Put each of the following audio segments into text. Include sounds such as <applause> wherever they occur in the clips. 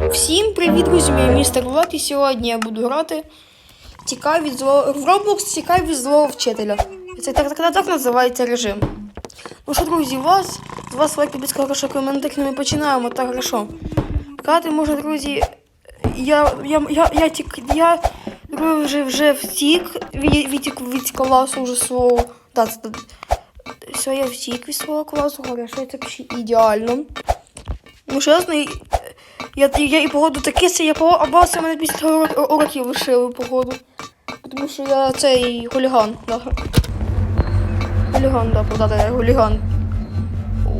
Всім привіт, друзі! Я містер Влад, і сьогодні я буду грати Тікай від злого в Roblox Тікай від злого вчителя. Це так, так, так називається режим. Ну що, друзі, вас, вас лайк підписка, хорошо, коментар, ми починаємо, так хорошо. Грати можна, друзі, я, я, я, я, тік, я вже, вже втік від, від, від класу вже свого. Да, все, я втік від свого класу, хорошо, це взагалі ідеально. Ну, чесно, я, я і погоду таке, це я по мене після урок- уроків лишили погоду. Тому що я цей хуліган, да. Хуліган, да, подати, хуліган.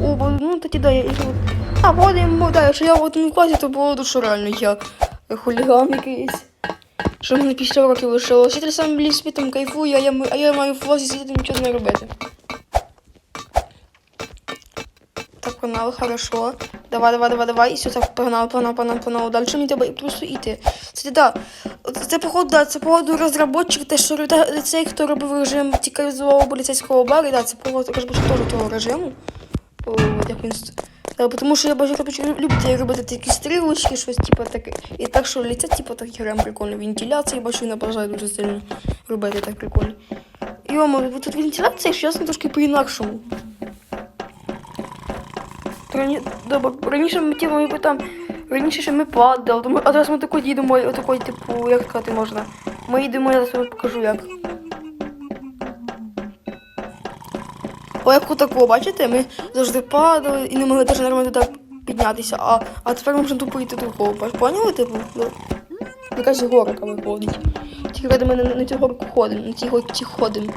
О, ну тоді да, я і А, погода, можу, да, якщо я в одному класі, то погоду, що реально я хуліган якийсь. Що мене після уроків лишило. Вчитель сам ліс там кайфує, а я, а я маю в класі сидіти нічого не робити. Так, погнали, хорошо. Давай, давай, давай, давай. І все, так, погнали, погнали, погнали, погнали. Далі мені треба просто йти. Це, да, це, походу, да, це, походу, розробочик, те, що цей, хто робив режим тікає з поліцейського бару, да, це, походу, розробочик теж того режиму. О, як він... Да, тому що я бачу, робочі люблять робити такі стрілочки, щось, типу, таке. І так, що лице, типу, так грам прикольно. Вентиляції, бачу, не бажаю дуже сильно робити так прикольно. Йомо, тут вентиляція, що ясно, трошки по-інакшому. Рані... Раніше ми ті, ми там раніше ще ми падали, а зараз ми тако їдемо, отакой, типу, як сказати можна. Ми їдемо, я зараз покажу як. О, як отако, бачите, ми завжди падали і не могли навіть нормально туди піднятися, а, а тепер ми можемо тупо йти такого. Поняли, типу? Да. Якась горка виходить. Тільки ми на, на цю горку ходимо, на цій горці ходимо.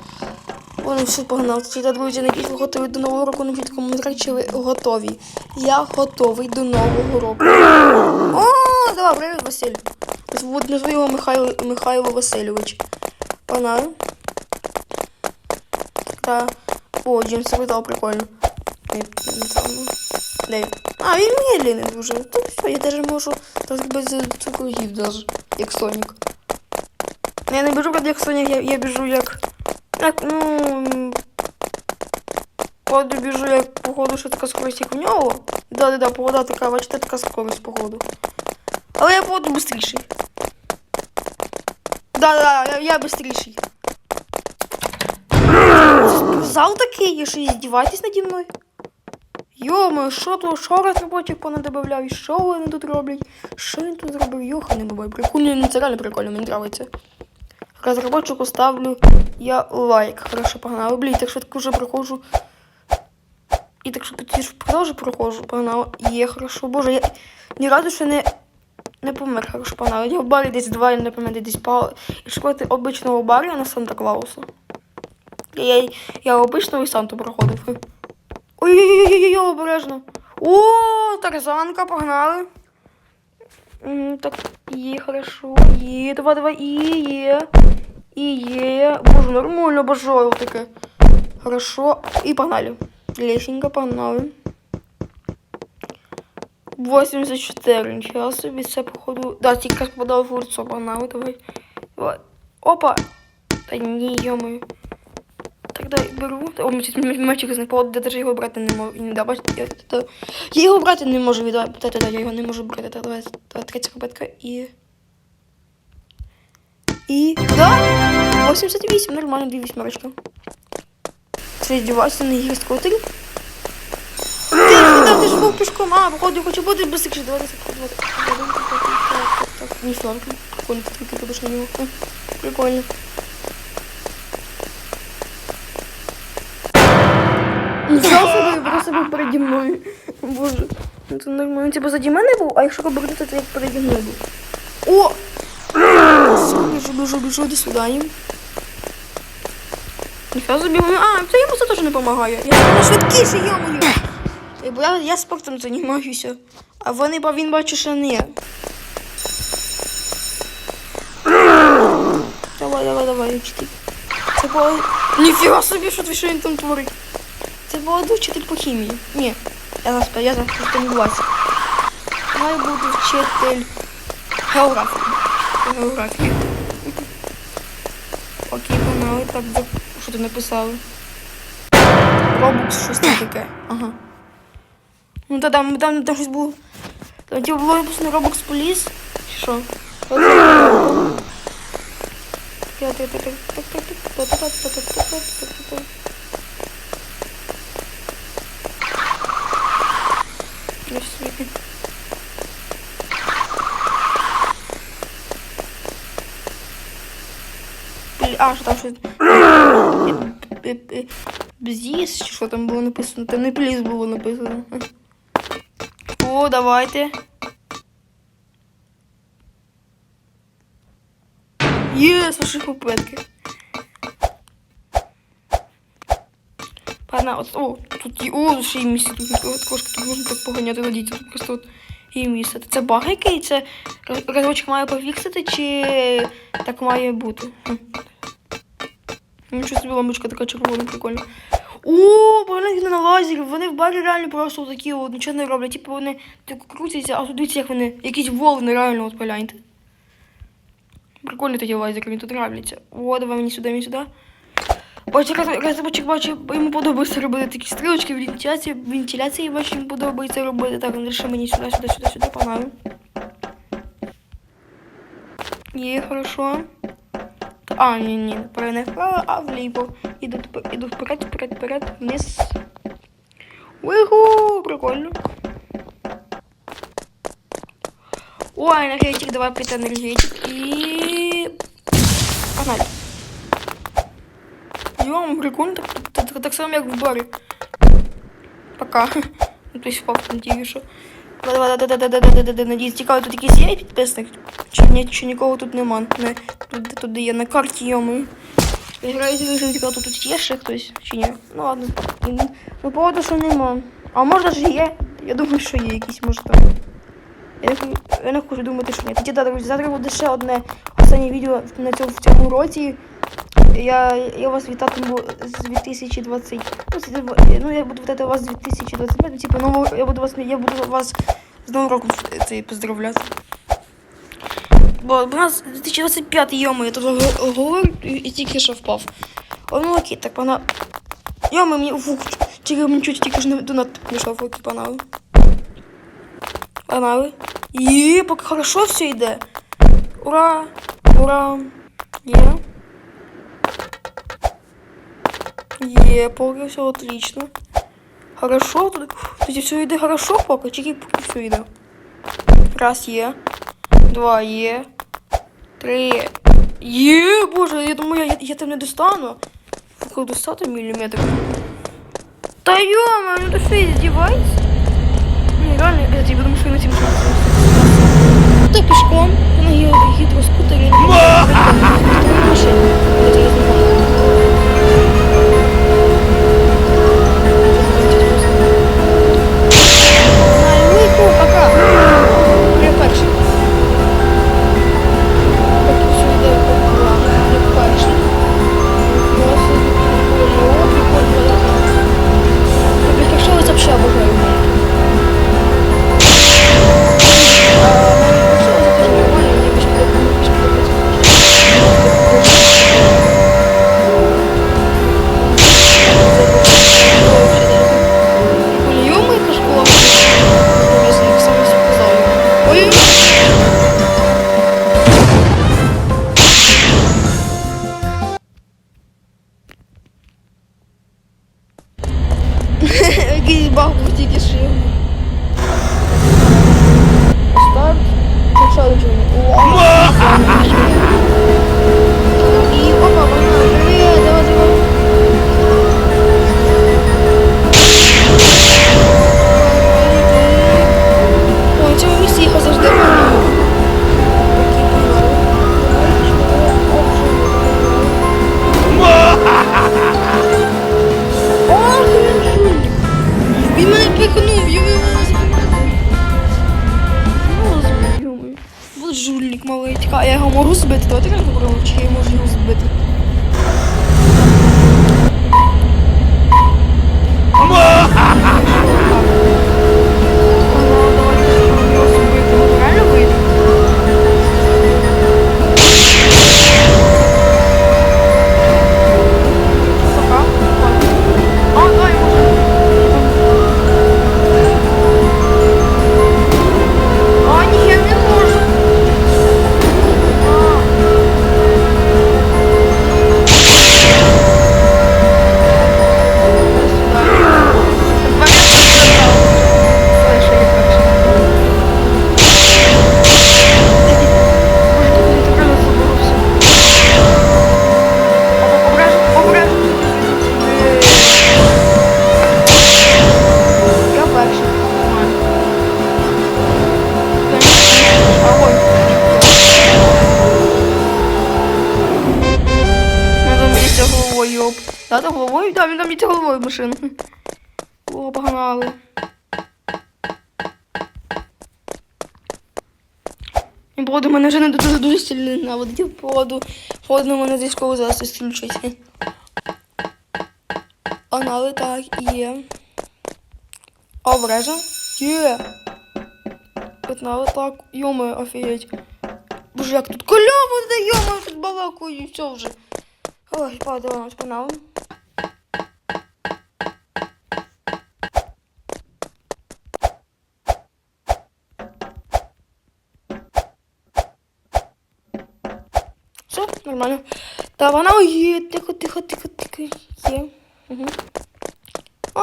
Воно все погнав. Та друзі, надіюсь, ви готові до нового року напишіть коментарі, чи ви готові. Я готовий до нового року. О, давай, привіт, Василь. Звуть назву його Михайло, Михайло Васильович. Погнали. Та. О, Джеймс видав прикольно. Там. Де? А, він медленний дуже. То все, я даже можу так без цукрогів даже, як Сонік. Ну, Я не біжу як Сонік, я, я біжу як. Як, ну. Походу біжу як походу, що така скорость як у нього. Да, да, да, погода така, бачите, така скорость походу. Але я походу быстріший. Да, да, я, я быстріший. Зал такий, що здівайтесь наді мною. Йомо, що тут, що розробочик понадобавляв, і що вони тут роблять? Що він тут зробив? Йоха не буває. Прикольно, ну це реально прикольно, мені подобається. Розробочику ставлю я лайк. Хорошо, погнали. Блін, так швидко вже проходжу. І так швидко продовжу проходжу, погнали. Є, хорошо. Боже, я ні разу ще не, не помер, хорошо, погнали. Я в барі десь два, я не пам'ятаю, десь пав. І шукати обичного барі на Санта-Клауса. Я, я, обичного і Санту проходив. Ой-ой-ой, обережно. О, тарзанка, погнали. Так, є, хорошо, є, давай, давай, і є. І є. Боже, нормально обожаю таке. Хорошо. І погнали. Лесенько, погнали. 84, нічого собі, це походу. Да, тільки попадав в лицо, погнали, давай. Давай. Опа. Та ні. Так, дай, беру. О, мечик з них я навіть його брати не можу. Не, да, бачите, я, я його брати не можу від. Та, та, та, я його не можу брати. Та, давай, третя копетка. І... Да! 88, нормально, дві вісьмерочки. Це здівайся на їх скутері. Ти, ти, ти ж був пішком. А, походу, хочу бути быстріше. Давай, давай, давай, так, не сладко. Прикольно, трюки будеш на нього. Прикольно. Нічого собі, просто був переді мною. Боже, ну це нормально. Типу заді мене був, а якщо обернути, то як переді мною був. О! Біжу, біжу, до свидання. Ніфіга собі, а, це йому це теж не допомагає. Я швидкіше, йомою. Е, Бо я, я спортом займаюся. А вони, бо він бачу, що не. Давай, давай, давай, вчитель. Це було... Ніфіга собі, що, ти- що він там творить. Це було вчитель по хімії. Ні, я зараз, я зараз помилувався. Має бути вчитель географії. Географії. Окей, погнали. Так, що ти написали? Робокс, щось таке. Ага. Ну та там, там, там щось було. Там ті влоги просто на Roblox поліз. Чи що? Ну, все. А, що там щось. Бзіс, чи що там було написано? Там не пліс було написано. О, давайте. Єс, ваші попитки. Пана, от, о, тут є, о, ще й місце, тут трошки тут можна так поганяти на дітей, тут просто от є місце. Це баг який? Це розробник має пофіксити, чи так має бути? Нічого собі лампочка така червона, прикольно. О, вони на лазері, вони в барі реально просто такі от, нічого не роблять. Типу вони так крутяться, а тут дивіться, як вони, якісь волни реально от погляньте. Прикольні такі лазери, мені тут нравляться. О, давай мені сюди, мені сюди. Бачу, розробочик бачу, йому подобається робити такі стрілочки, вентиляції, вентиляції, бачу, йому подобається робити. Так, ще мені сюди, сюди, сюди, сюди, погнали. Є, хорошо. А, ні, ні, не вправо, а вліво. Іду, тепер- іду вперед, вперед, вперед, вниз. Угу, прикольно. О, енергетик, давай піти енергетик і... Погнали. Йом, прикольно, так, так, так, так само, як в барі. Пока. <laughs> Ну, то есть там тільки що. Давай, давай, давай, давай, давай, надіюсь, цікаво, тут якийсь є підписник? Чи, ні, чи нікого тут нема? Не, тут, тут є на карті, йому. Граю вижив, цікаво, тут, є ще хтось, чи ні? Ну ладно. Ну, поводу, що нема. А може ж є? Я думаю, що є якісь, може там. Я не, я не хочу думати, що ні. Тоді, да, друзі, завтра буде ще одне останнє відео на цьому, в цьому році. Я, я вас вітатиму з 2020. Ну, ну я буду вітати вас з 2025. Ну, типу, нового, я буду вас, я буду вас з Новим роком цей поздравляти. Бо у нас 2025 йоми, я тут говорю і, тільки що впав. О, ну окей, так пана. Йоми, мені фух, тільки мені чуть тільки ж не донат прийшов, окей, панали. Панали. Є, поки хорошо все йде. Ура! Ура! Є. Є, поки все отлично. Хорошо, тут, все йде хорошо, поки, тільки поки все йде. Раз є. Два є. Три. Є, боже, я думаю, я, я там не достану. Поки достати міліметр. Та йома, ну ти що, здіваєшся? Ні, реально, я тобі думаю, що я на цим Ти пішком, на гі- гідроскутері. А я його можу збити? Давайте як попробуємо, чи я можу його збити. Ага, І походу мене вже не дуже дуже сильно ненавидить. Походу, походу мене зі школи зараз відключать. Погнали, так, є. О, врежа. Є. Погнали, так. Йоми, офігеть. Боже, як тут колява де йоми, тут балакаю, і все вже. Ой, падала, погнали. Все, нормально. Та вона є. Тихо, тихо, тихо, тихо. Є. Угу. О.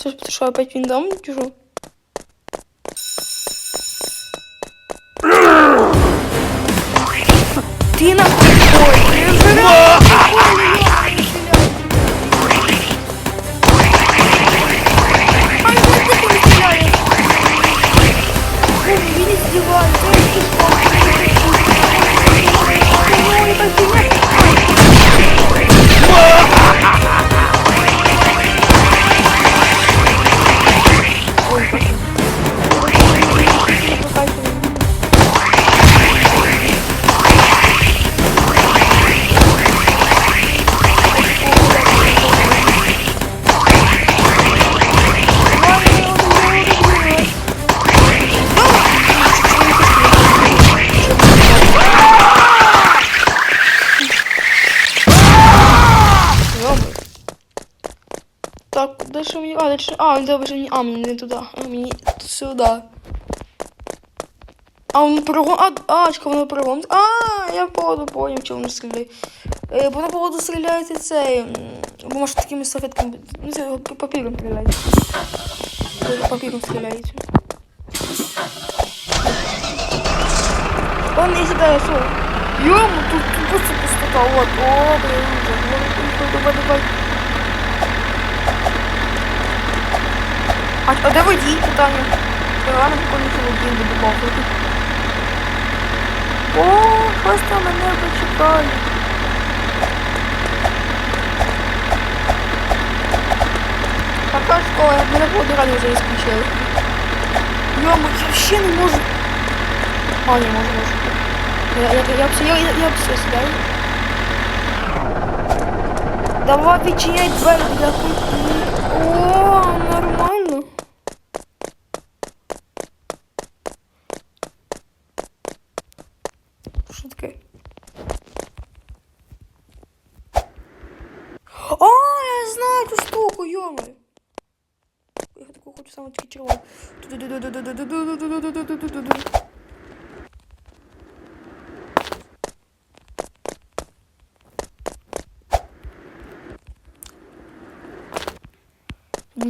Ж, що, опять він дом, чи куди? А, добре, мені. А, мені не туди. А, мені сюди. А, він перегон. А, а, чекай, воно перегон. А, я походу поняв, чому воно стріляє. Е, воно, походу, стріляється цей. Бо може такими салфетками. Ну, це папіром стріляється. Папіром стріляється. Он не сідає, що? Йому, тут, просто пустота. От, о, блин. Давай, давай, давай. А, а де водій, питання? Рано покончити водій до бухгалтерки. О, хтось там мене почекає. Така школа, я мене було раді вже ісключили. Йому, я ще не можу. А, не можу, можу. Я, я, я, я, все, я, я, я все сідаю. Давай відчиняй двері для кухні.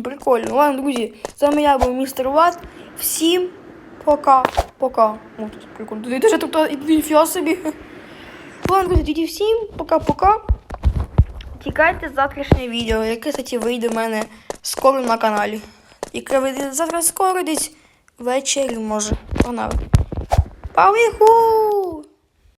Прикольно. Ладно, друзі, з вами я був містер Ват. Всім пока. Пока. О, тут прикольно. Тут дуже тут ніфіга собі. Ладно, друзі, тоді всім пока-пока. Чекайте завтрашнє відео, яке, кстати, вийде в мене скоро на каналі. Яке вийде завтра скоро десь ввечері, може. Погнали. Павіху!